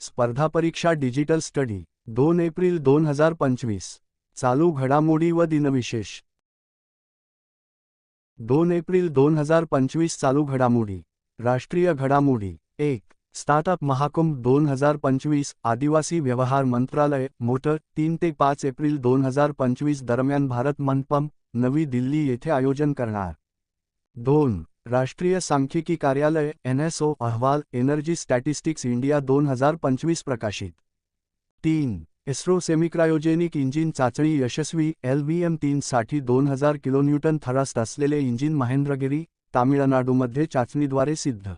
स्पर्धा परीक्षा digital study दोन एप्रिल दोन हजार पंचवीस. चालू घडामोडी व दिनविशेष. दोन एप्रिल दोन हजार पंचवीस चालू घडामोडी. राष्ट्रीय घडामोडी. एक स्टार्टअप महाकुंभ दोन हजार पंचवीस आदिवासी व्यवहार मंत्रालय मोटर तीन ते पाच एप्रिल दोन हजार पंचवीस दरम्यान भारत मनपम नवी दिल्ली येथे आयोजन करणार. दोन राष्ट्रीय सांख्यिकी कार्यालय एनएसओ अहवाल एनर्जी स्टॅटिस्टिक्स इंडिया दोन हजार पंचवीस प्रकाशित. तीन इस्रो सेमिक्रायोजेनिक इंजिन चाचणी यशस्वी एल व्ही एम तीनसाठी दोन हजार किलोन्यूटन थरास्ट असलेले इंजिन महेंद्रगिरी तामिळनाडूमध्ये चाचणीद्वारे सिद्ध.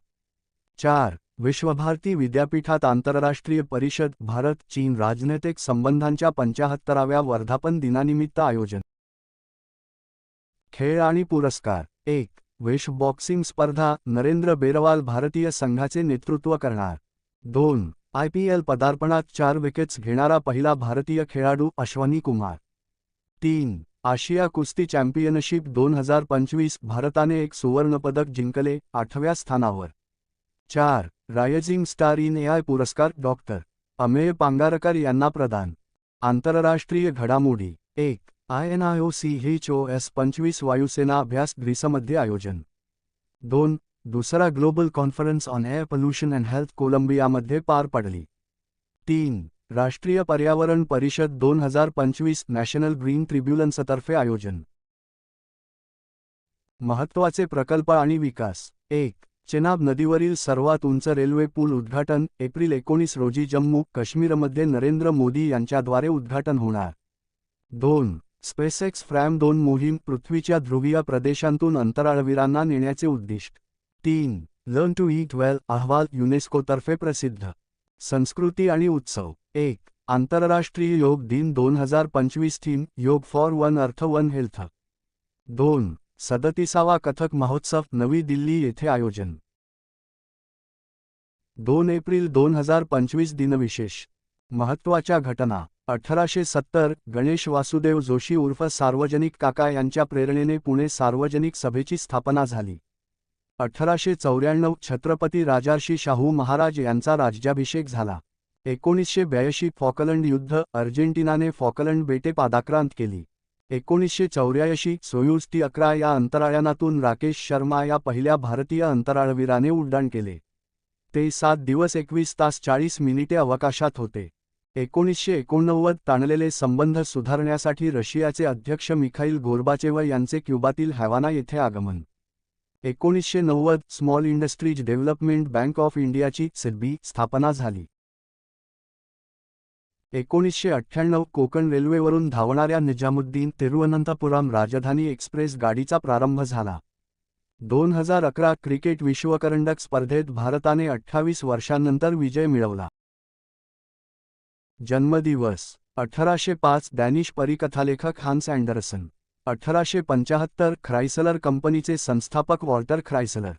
चार विश्वभारती विद्यापीठात आंतरराष्ट्रीय परिषद भारत चीन राजनैतिक संबंधांच्या पंचाहत्तराव्या वर्धापन दिनानिमित्त आयोजन. खेळ आणि पुरस्कार. एक वेश बॉक्सिंग स्पर्धा नरेंद्र बेरवाल भारतीय संघाचे नेतृत्व करणार. दोन आय पी एल पदार्पणात चार विकेट्स घेणारा पहिला भारतीय खेळाडू अश्वनी कुमार. तीन आशिया कुस्ती चॅम्पियनशिप दोन हजार पंचवीस भारताने एक सुवर्णपदक जिंकले आठव्या स्थानावर. चार रायझिंग स्टार इन एआय पुरस्कार डॉक्टर. अमेय पांगारकर यांना प्रदान. आंतरराष्ट्रीय घडामोडी. एक I N I O C H O S पंचवीस वायुसेना अभ्यास ग्रीसमध्ये आयोजन. दोन दुसरा global conference on air pollution and health कोलंबियामध्ये पार पडली. तीन राष्ट्रीय पर्यावरण परिषद दोन हजार पंचवीस नॅशनल ग्रीन ट्रिब्युलन्सतर्फे आयोजन. महत्त्वाचे प्रकल्प आणि विकास. एक चेनाब नदीवरील सर्वात उंच रेल्वे पूल उद्घाटन एप्रिल एकोणीस रोजी जम्मू काश्मीरमध्ये नरेंद्र मोदी यांच्याद्वारे उद्घाटन होणार. दोन स्पेसएक्स फ्रॅम दोन मोहीम पृथ्वीच्या ध्रुवीय प्रदेशांतून अंतराळवीरांना नेण्याचे उद्दिष्ट. तीन लर्न टू ईट वेल अहवाल युनेस्कोतर्फे प्रसिद्ध. संस्कृती आणि उत्सव. एक आंतरराष्ट्रीय योग दिन दोन हजार पंचवीस theme yoga for one earth one health. दोन सदतीसावा कथक महोत्सव नवी दिल्ली येथे आयोजन. दोन एप्रिल दोन हजार पंचवीस दिनविशेष. महत्त्वाच्या घटना. अठराशे सत्तर गणेश वासुदेव जोशी उर्फ सार्वजनिक काका यांच्या प्रेरणेने पुणे सार्वजनिक सभेची स्थापना झाली. अठराशे चौऱ्याण्णव छत्रपती राजार्षी शाहू महाराज यांचा राज्याभिषेक झाला. एकोणीसशे ब्याऐंशी फॉकलंड युद्ध अर्जेंटिनाने फॉकलंड बेटे पादाक्रांत केली. एकोणीसशे चौऱ्याऐंशी सोयूज टी अकरा या अंतराळयानातून राकेश शर्मा या पहिल्या भारतीय अंतराळवीराने उड्डाण केले. ते सात दिवस एकवीस तास चाळीस मिनिटे अवकाशात होते. एकोणीसशे एकोणनव्वद ताणलेले संबंध सुधारण्यासाठी रशियाचे अध्यक्ष मिखाईल गोरबाचेव यांचे क्युबातील हॅवाना येथे आगमन. एकोणीसशे नव्वद small industries development bank of इंडियाची सिडबी स्थापना झाली. एकोणीसशे अठ्ठ्याण्णव कोकण रेल्वेवरून धावणाऱ्या निजामुद्दीन तिरुवनंतपुरम राजधानी एक्सप्रेस गाडीचा प्रारंभ झाला. दोन हजार अकरा क्रिकेट विश्वकरंडक स्पर्धेत भारताने अठ्ठावीस वर्षांनंतर विजय मिळवला. जन्मदिवस अठराशे पाच डॅनिश परिकथालेखक हान्स अँडरसन अठराशे पंचाहत्तर ख्रायसलर कंपनीचे संस्थापक वॉल्टर ख्रायसलर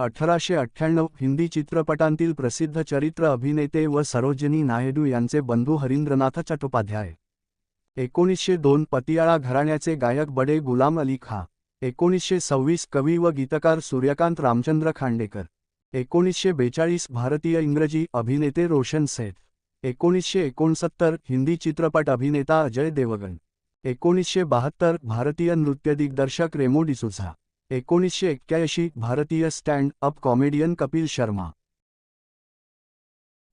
अठराशे अठ्ठ्याण्णव हिंदी चित्रपटांतील प्रसिद्ध चरित्र अभिनेते व सरोजिनी नायडू यांचे बंधू हरिंद्रनाथ चट्टोपाध्याय. एकोणीसशे दोन पतियाळा घराण्याचे गायक बडे गुलाम अली खा एकोणीसशे सव्वीस कवी व गीतकार सूर्यकांत रामचंद्र खांडेकर एकोणीसशे बेचाळीस भारतीय इंग्रजी अभिनेते रोशन सेठ एकोणीसशे एकोणसत्तर हिंदी चित्रपट अभिनेता अजय देवगण. एकोणीसशे बहात्तर भारतीय नृत्य दिग्दर्शक रेमो डिसुझा. एकोणीसशे एक्क्याऐंशी भारतीय stand up comedian Kapil Sharma.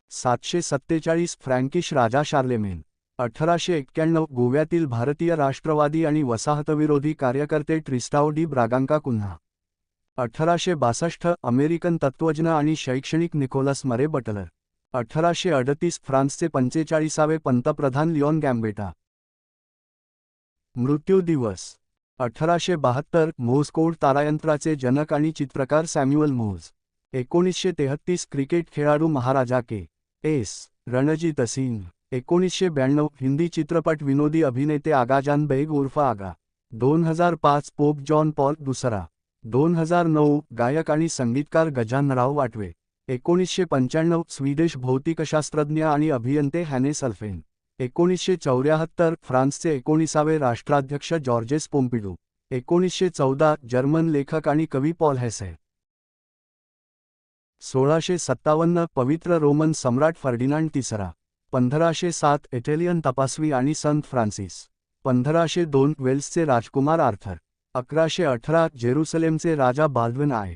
सातशे सत्तेचाळीस फ्रँकिश राजा शार्लेमेन. अठराशे एक्क्याण्णव गोव्यातील भारतीय राष्ट्रवादी आणि वसाहतविरोधी कार्यकर्ते ट्रिस्टाओ डी ब्रागांका कुन्हा. अठराशे बासष्ट अमेरिकन तत्त्वज्ञ आणि शैक्षणिक निकोलस मरे बटलर. अठराशे अडतीस फ्रान्सचे पंचेचाळीसावे पंतप्रधान लिओन गॅम्बेटा. मृत्यू दिवस. अठराशे बहात्तर मोजकोड तारायंत्राचे जनक आणि चित्रकार सॅम्युअल मोझ एकोणीसशे तेहत्तीस क्रिकेट खेळाडू महाराजा के. एस. रणजीत सिंग. एकोणीसशे ब्याण्णव हिंदी चित्रपट विनोदी अभिनेते आगाजान बेग उर्फ आगा. दोन हजार पाच पोप जॉन पॉल दुसरा. दोन हजार नऊ गायक आणि संगीतकार गजानराव वाटवे एकोणीसशे पंच्याण्णव स्वीडिश भौतिकशास्त्रज्ञ आणि अभियंते हॅने सल्फेन एकोणीसशे चौऱ्याहत्तर फ्रान्सचे एकोणीसावे राष्ट्राध्यक्ष जॉर्जेस पोम्पिडू. एकोणीसशे चौदा जर्मन लेखक आणि कवी पॉल हेसे. सोळाशे सत्तावन्न पवित्र रोमन सम्राट फर्डिनांड तिसरा. पंधराशे सात इटालियन तपासवी आणि संत फ्रान्सिस. पंधराशे दोन वेल्सचे राजकुमार आर्थर. अकराशे अठरा जेरुसलेमचे राजा बाल्वन आय.